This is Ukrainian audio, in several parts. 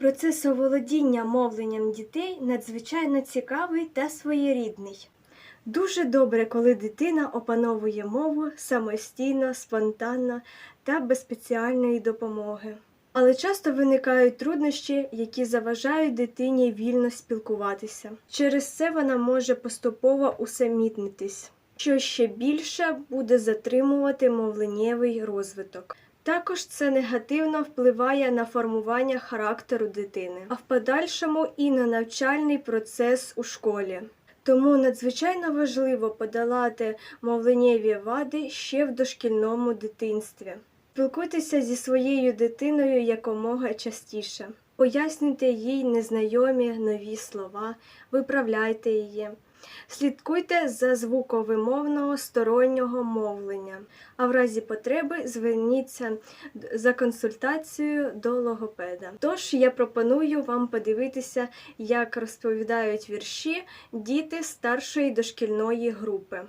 Процес оволодіння мовленням дітей надзвичайно цікавий та своєрідний. Дуже добре, коли дитина опановує мову самостійно, спонтанно та без спеціальної допомоги. Але часто виникають труднощі, які заважають дитині вільно спілкуватися. Через це вона може поступово усамітнитись, що ще більше буде затримувати мовленнєвий розвиток. Також це негативно впливає на формування характеру дитини, а в подальшому і на навчальний процес у школі. Тому надзвичайно важливо подолати мовленнєві вади ще в дошкільному дитинстві. Спілкуйтеся зі своєю дитиною якомога частіше. Пояснюйте їй незнайомі нові слова, виправляйте її. Слідкуйте за звуковимовного стороннього мовлення, а в разі потреби зверніться за консультацією до логопеда. Тож я пропоную вам подивитися, як розповідають вірші діти старшої дошкільної групи.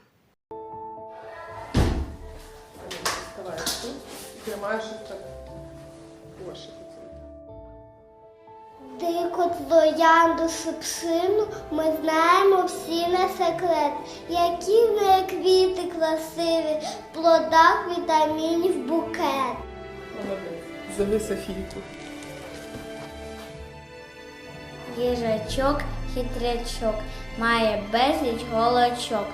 Тримаєш так. Дику троянду шипшину ми знаємо всі на секрет, які в неї квіти красиві, в плодах вітамінів букет. Молодець. Зови Софійку. Їжачок, хитрячок, має безліч голочок.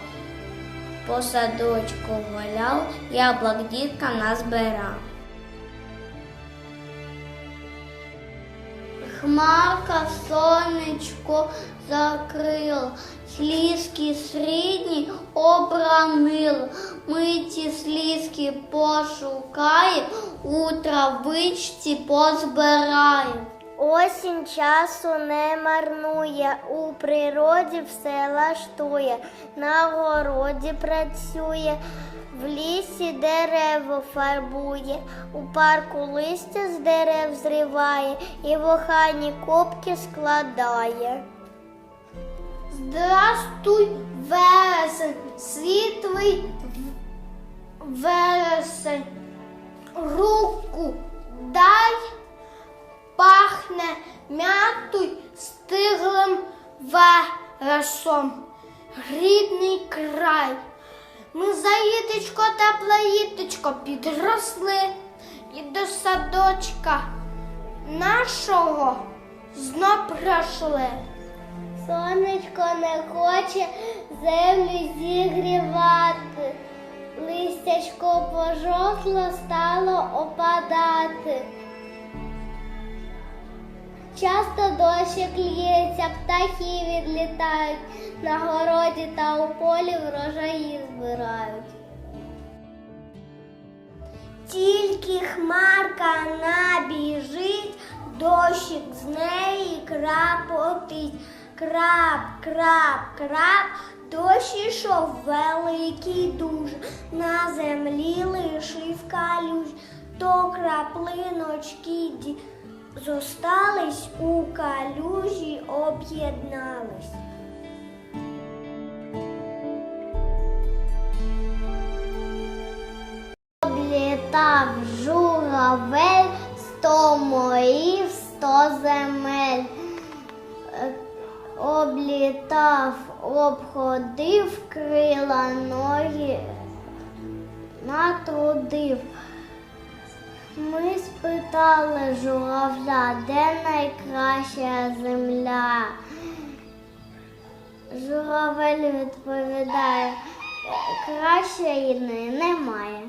По садочку гуляв, яблук дітка назбирав. Хмарка сонечко закрила, слізки срідні обранила. Ми ці слізки пошукаємо, у травичці позбираємо. Осінь часу не марнує, у природі все лаштує, на городі працює, в лісі дерево фарбує, у парку листя з дерев зриває і в охані копки складає. Здрастуй, вересень, світлий вересень, руку дай пахне м'ятою стиглим вересом. Рідний край. Ми за літочко тепле літочко підросли і до садочка нашого знов прийшли. Сонечко не хоче землю зігрівати, листячко пожовкло стало опадати. Часто дощик лється, птахи відлітають, на городі та у полі врожаї збирають. Тільки хмарка набіжить, дощик з неї крапотить. Крап, крап, крап, дощ ішов великий дуже, на землі лишив калюж, то краплиночки ді- зостались у калюжі, об'єднались. Облітав журавель сто морів, сто земель. Облітав, обходив крила ноги, натрудив. Ми спитали журавля, де найкраща земля. Журавель відповідає, кращої немає.